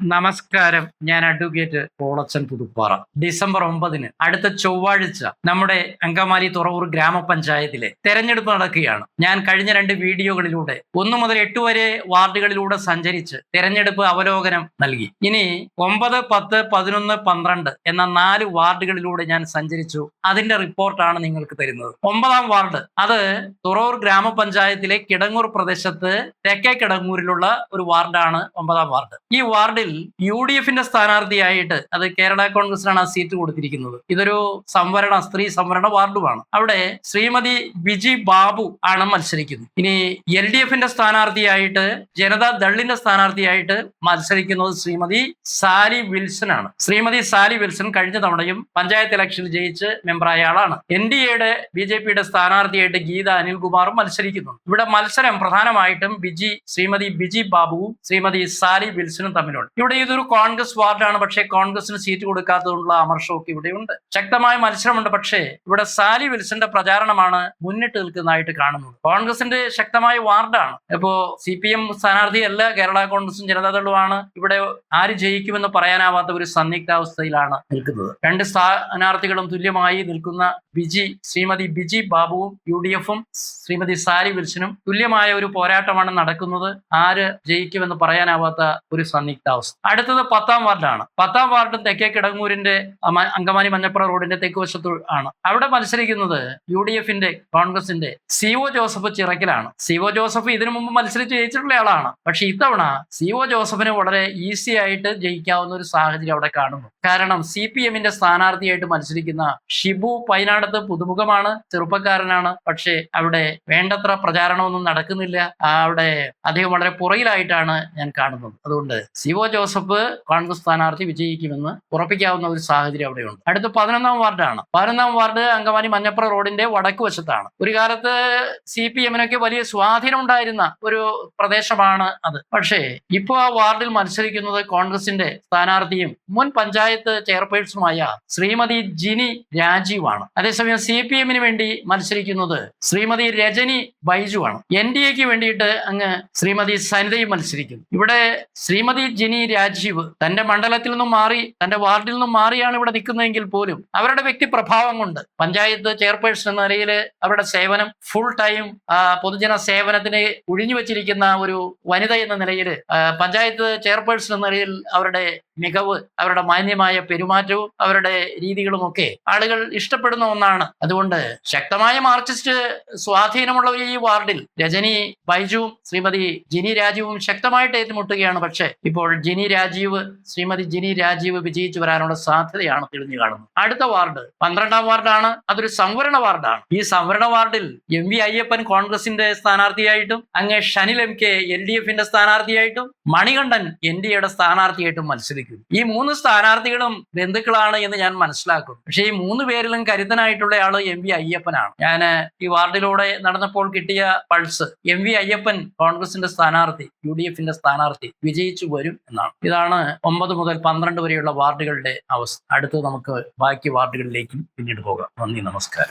നമസ്കാരം. ഞാൻ advocate കോളച്ചൻ Puthuppara. December ഒമ്പതിന് അടുത്ത ചൊവ്വാഴ്ച നമ്മുടെ അങ്കമാലി തുറവൂർ ഗ്രാമപഞ്ചായത്തിലെ തെരഞ്ഞെടുപ്പ് നടക്കുകയാണ്. ഞാൻ കഴിഞ്ഞ രണ്ട് വീഡിയോകളിലൂടെ ഒന്നു മുതൽ എട്ട് വരെ വാർഡുകളിലൂടെ സഞ്ചരിച്ച് തെരഞ്ഞെടുപ്പ് അവലോകനം നൽകി. ഇനി ഒമ്പത് പത്ത് പതിനൊന്ന് പന്ത്രണ്ട് എന്ന നാല് വാർഡുകളിലൂടെ ഞാൻ സഞ്ചരിച്ചു. അതിന്റെ റിപ്പോർട്ടാണ് നിങ്ങൾക്ക് തരുന്നത്. ഒമ്പതാം വാർഡ് അത് തുറവൂർ ഗ്രാമപഞ്ചായത്തിലെ കിടങ്ങൂർ പ്രദേശത്ത് തെക്കേ കിടങ്ങൂരിലുള്ള ഒരു വാർഡാണ് ഒമ്പതാം വാർഡ്. ഈ വാർഡിൽ യു ഡി എഫിന്റെ സ്ഥാനാർത്ഥിയായിട്ട് അത് കേരള കോൺഗ്രസിനാണ് ആ സീറ്റ് കൊടുത്തിരിക്കുന്നത്. ഇതൊരു സംവരണ സ്ത്രീ സംവരണ വാർഡുമാണ്. അവിടെ ശ്രീമതി ബിജി ബാബു ആണ് മത്സരിക്കുന്നത്. ഇനി എൽ ഡി എഫിന്റെ സ്ഥാനാർത്ഥിയായിട്ട് ജനതാ ദളിന്റെ സ്ഥാനാർത്ഥിയായിട്ട് മത്സരിക്കുന്നത് ശ്രീമതി സാലി വിൽസൺ ആണ് ശ്രീമതി സാലി വിൽസൺ കഴിഞ്ഞ തവണയും പഞ്ചായത്ത് ഇലക്ഷനിൽ ജയിച്ച് മെമ്പറായ ആളാണ്. എൻ ഡി എയുടെ ബി ജെ പിയുടെ സ്ഥാനാർത്ഥിയായിട്ട് ഗീത അനിൽകുമാറും മത്സരിക്കുന്നുണ്ട് ഇവിടെ മത്സരം പ്രധാനമായിട്ടും ബിജി ശ്രീമതി ബിജി ബാബുവും ശ്രീമതി സാലി വിൽസനും തമ്മിലുണ്ട്. ഇവിടെ ഇതൊരു കോൺഗ്രസ് വാർഡാണ് പക്ഷേ കോൺഗ്രസിന് സീറ്റ് കൊടുക്കാത്തതുകൊണ്ടുള്ള അമർഷമൊക്കെ ഇവിടെയുണ്ട്. ശക്തമായ മത്സരമുണ്ട് പക്ഷേ ഇവിടെ സാലി വിൽസന്റെ പ്രചാരണമാണ് മുന്നിട്ട് നിൽക്കുന്നതായിട്ട് കാണുന്നത്. കോൺഗ്രസിന്റെ ശക്തമായ വാർഡാണ്. ഇപ്പോ സി പി എം സ്ഥാനാർത്ഥിയല്ല കേരള കോൺഗ്രസും ജനതാദളുമാണ് ഇവിടെ ആര് ജയിക്കുമെന്ന് പറയാനാവാത്ത ഒരു സന്നിഗ്ധാവസ്ഥയിലാണ് നിൽക്കുന്നത്. രണ്ട് സ്ഥാനാർത്ഥികളും തുല്യമായി നിൽക്കുന്ന ബിജി ശ്രീമതി ബിജി ബാബുവും യു ഡി എഫും ശ്രീമതി സാലി വിൽസനും തുല്യമായ ഒരു പോരാട്ടമാണ് നടക്കുന്നത്. ആര് ജയിക്കുമെന്ന് പറയാനാവാത്ത ഒരു സന്നിഗ്ധാവസ്ഥ അടുത്തത് പത്താം വാർഡാണ്. പത്താം വാർഡ് തെക്കേ കിടങ്ങൂരിന്റെ അങ്കമാനി മഞ്ഞപ്പുറ റോഡിന്റെ തെക്ക് വശത്തു ആണ്. അവിടെ മത്സരിക്കുന്നത് യു ഡി എഫിന്റെ കോൺഗ്രസിന്റെ സി ഒ ജോസഫ് ചിറക്കിലാണ് സി ഒ ജോസഫ് ഇതിനു മുമ്പ് മത്സരിച്ച് ജയിച്ചിട്ടുള്ള ആളാണ്. പക്ഷെ ഇത്തവണ സി ഒ ജോസഫിന് വളരെ ഈസി ആയിട്ട് ജയിക്കാവുന്ന ഒരു സാഹചര്യം അവിടെ കാണുന്നു. കാരണം സി പി എമ്മിന്റെ സ്ഥാനാർത്ഥിയായിട്ട് മത്സരിക്കുന്ന ഷിബു പൈനാടത്ത് പുതുമുഖമാണ് ചെറുപ്പക്കാരനാണ്. പക്ഷേ അവിടെ വേണ്ടത്ര പ്രചാരണമൊന്നും നടക്കുന്നില്ല. അവിടെ അദ്ദേഹം വളരെ പുറകിലായിട്ടാണ് ഞാൻ കാണുന്നത്. അതുകൊണ്ട് സി ഒ ജോസഫ് കോൺഗ്രസ് സ്ഥാനാർത്ഥി വിജയിക്കുമെന്ന് ഉറപ്പിക്കാവുന്ന ഒരു സാഹചര്യം അവിടെയുണ്ട്. അടുത്ത പതിനൊന്നാം വാർഡാണ്. പതിനൊന്നാം വാർഡ് അങ്കമാലി മഞ്ഞപ്പുറ റോഡിന്റെ വടക്ക് വശത്താണ്. ഒരു കാലത്ത് സി പി എമ്മിനൊക്കെ വലിയ സ്വാധീനം ഉണ്ടായിരുന്ന ഒരു പ്രദേശമാണ് അത്. പക്ഷേ ഇപ്പോൾ ആ വാർഡിൽ മത്സരിക്കുന്നത് കോൺഗ്രസിന്റെ സ്ഥാനാർത്ഥിയും മുൻ പഞ്ചായത്ത് ചെയർപേഴ്സണുമായ ശ്രീമതി ജിനി രാജീവാണ്. അതേസമയം സി പി എമ്മിന് വേണ്ടി മത്സരിക്കുന്നത് ശ്രീമതി രജനി ബൈജു ആണ് എൻ ഡി എക്ക് വേണ്ടിയിട്ട് അങ്ങ് ശ്രീമതി സനിതയും മത്സരിക്കുന്നു. ഇവിടെ ശ്രീമതി ജിനി രാജീവ് തന്റെ മണ്ഡലത്തിൽ നിന്നും മാറി തന്റെ വാർഡിൽ നിന്നും മാറിയാണ് ഇവിടെ നിൽക്കുന്നതെങ്കിൽ പോലും അവരുടെ വ്യക്തി പ്രഭാവം കൊണ്ട് പഞ്ചായത്ത് ചെയർപേഴ്സൺ എന്ന നിലയിൽ അവരുടെ സേവനം ഫുൾ ടൈം പൊതുജന സേവനത്തിന് ഒഴിഞ്ഞു വെച്ചിരിക്കുന്ന ഒരു വനിത എന്ന നിലയിൽ പഞ്ചായത്ത് ചെയർപേഴ്സൺ എന്ന നിലയിൽ അവരുടെ മികവ് അവരുടെ മാന്യമായ പെരുമാറ്റവും അവരുടെ രീതികളും ഒക്കെ ആളുകൾ ഇഷ്ടപ്പെടുന്ന ഒന്നാണ്. അതുകൊണ്ട് ശക്തമായ മാർക്സിസ്റ്റ് സ്വാധീനമുള്ള ഈ വാർഡിൽ രജനി ബൈജുവും ശ്രീമതി ജിനി രാജീവും ശക്തമായിട്ട് ഏറ്റുമുട്ടുകയാണ്. പക്ഷേ ഇപ്പോൾ ജിനി രാജീവ് ശ്രീമതി ജിനി രാജീവ് വിജയിച്ചു വരാനുള്ള സാധ്യതയാണ് തെളിഞ്ഞു കാണുന്നത്. അടുത്ത വാർഡ് പന്ത്രണ്ടാം വാർഡാണ്. അതൊരു സംവരണ വാർഡാണ്. ഈ സംവരണ വാർഡിൽ എം വി അയ്യപ്പൻ കോൺഗ്രസിന്റെ സ്ഥാനാർത്ഥിയായിട്ടും അങ്ങേ ഷനിൽ എം കെ എൽ ഡി എഫിന്റെ സ്ഥാനാർത്ഥിയായിട്ടും മണികണ്ഠൻ എൻ ഡി എയുടെ സ്ഥാനാർത്ഥിയായിട്ടും മത്സരിക്കും ഈ മൂന്ന് സ്ഥാനാർത്ഥികളും ബന്ധുക്കളാണ് എന്ന് ഞാൻ മനസ്സിലാക്കും. പക്ഷേ ഈ മൂന്ന് പേരിലും കരുത്തനായിട്ടുള്ള ആൾ എം വി അയ്യപ്പനാണ്. ഞാൻ ഈ വാർഡിലൂടെ നടന്നപ്പോൾ കിട്ടിയ പൾസ് എം വി അയ്യപ്പൻ കോൺഗ്രസിന്റെ സ്ഥാനാർത്ഥി യു ഡി എഫിന്റെ സ്ഥാനാർത്ഥി വിജയിച്ചു വരും എന്നാണ്. ഇതാണ് ഒമ്പത് മുതൽ പന്ത്രണ്ട് വരെയുള്ള വാർഡുകളുടെ അവസ്ഥ. അടുത്ത് നമുക്ക് ബാക്കി വാർഡുകളിലേക്കും പിന്നീട് പോകാം. നന്ദി നമസ്കാരം.